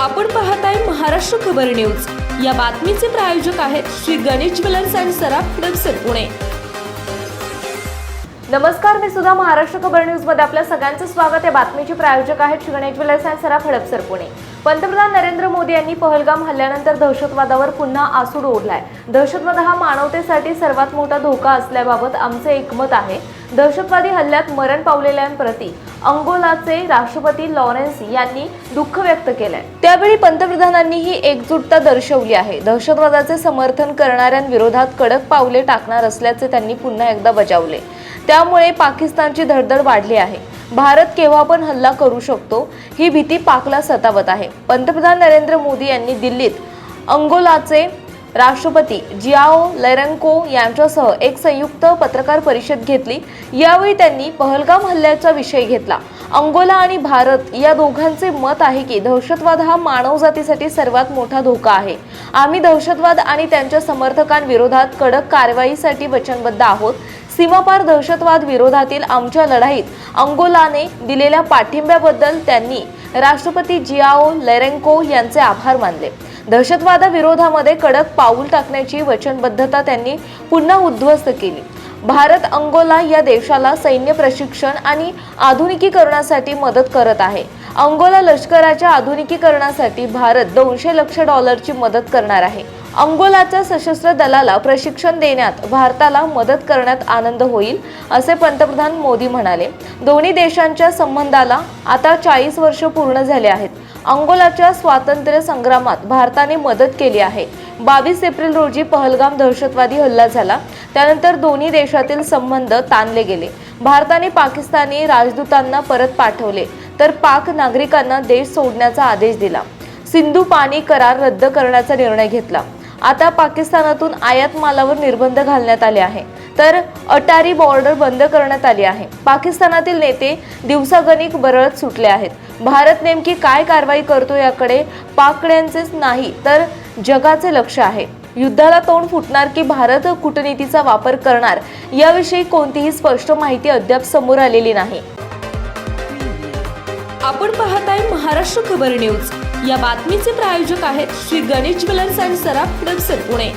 आपण पाहताय महाराष्ट्र खबर न्यूज. या बातमीचे प्रायोजक आहेत श्री गणेश ज्वेलर्स अँड सराफ हडपसर पुणे. नमस्कार मी सुद्धा महाराष्ट्र खबर न्यूजमध्ये आपल्या सगळ्यांचं स्वागत. आहे बातमीचे प्रायोजक आहेत श्री गणेश ज्वेलर्स अँड सराफ हडपसर पुणे. पंतप्रधान नरेंद्र मोदी यांनी पहलगाम हल्ल्यानंतर दहशतवादावर पुन्हा आसूड ओढलाय. दहशतवाद हा मानवतेसाठी सर्वात मोठा धोका असल्याबाबत आमचे एकमत आहे. दहशतवादी हल्ल्यात मरण पावलेल्यांप्रती अंगोलाचे राष्ट्रपती लॉरेन्स यांनी दुःख व्यक्त केलंय. त्यावेळी पंतप्रधानांनी ही एकजुटता दर्शवली आहे. दहशतवादाचे समर्थन करणाऱ्यांविरोधात कडक पावले टाकणार असल्याचे त्यांनी पुन्हा एकदा बजावले. त्यामुळे पाकिस्तानची धडधड वाढली आहे. भारत केव्हा पण हल्ला करू शकतो ही भीती पाकला सतावत आहे. पंतप्रधान नरेंद्र मोदी यांनी दिल्लीत अंगोलाचे राष्ट्रपती जियाओ लेरंको यांच्यासह एक संयुक्त पत्रकार परिषद घेतली. यावेळी त्यांनी पहलगाम हल्ल्याचा विषय घेतला. अंगोला आणि भारत या दोघांचे मत आहे की दहशतवाद हा मानवजातीसाठी सर्वात मोठा धोका आहे. आम्ही दहशतवाद आणि त्यांच्या समर्थकांविरोधात कडक कारवाईसाठी वचनबद्ध आहोत. सीमापार दहशतवाद विरोधातील आमच्या लढाईत अंगोलाने दिलेल्या पाठिंब्याबद्दल त्यांनी राष्ट्रपती जियाओ लेरेंको यांचे आभार मानले. दहशतवादाविरोधामध्ये कडक पाऊल टाकण्याची वचनबद्धता त्यांनी पुन्हा उद्ध्वस्त केली. भारत अंगोला या देशाला सैन्य प्रशिक्षण आणि आधुनिकीकरणासाठी मदत करत आहे. अंगोला लष्कराच्या आधुनिकीकरणासाठी भारत दोनशे लक्ष डॉलरची मदत करणार आहे. अंगोलाच्या सशस्त्र दलाला प्रशिक्षण देण्यात भारताला मदत करण्यात आनंद होईल असे पंतप्रधान मोदी म्हणाले. दोन्ही देशांच्या संबंधाला आता चाळीस वर्ष पूर्ण झाले आहेत. अंगोलाच्या स्वातंत्र्य संग्रामात भारताने मदत केली आहे. बावीस एप्रिल रोजी पहलगाम दहशतवादी हल्ला झाला. त्यानंतर दोन्ही देशातील संबंध ताणले गेले. भारताने पाकिस्तानी राजदूतांना परत पाठवले तर पाक नागरिकांना देश सोडण्याचा आदेश दिला. सिंधू पाणी करार रद्द करण्याचा निर्णय घेतला. आता पाकिस्तानातून आयात मालावर निर्बंध घालण्यात आले आहे. तर अटारी बॉर्डर बंद करण्यात आली आहे. पाकिस्तानातील नेते दिवसागणिक बरळत सुटले आहेत. भारत नेमकी काय कारवाई करतो याकडे पाकड्यांचेच नाही तर जगाचे लक्ष आहे. युद्धाला तोंड फुटणार की भारत कूटनीतीचा वापर करणार याविषयी कोणतीही स्पष्ट माहिती अद्याप समोर आलेली नाही. आपण पाहत आहे महाराष्ट्र खबर न्यूज. या बातमीचे प्रायोजक आहेत श्री गणेश ज्वेलर्स अँड सराफ हडपसर पुणे.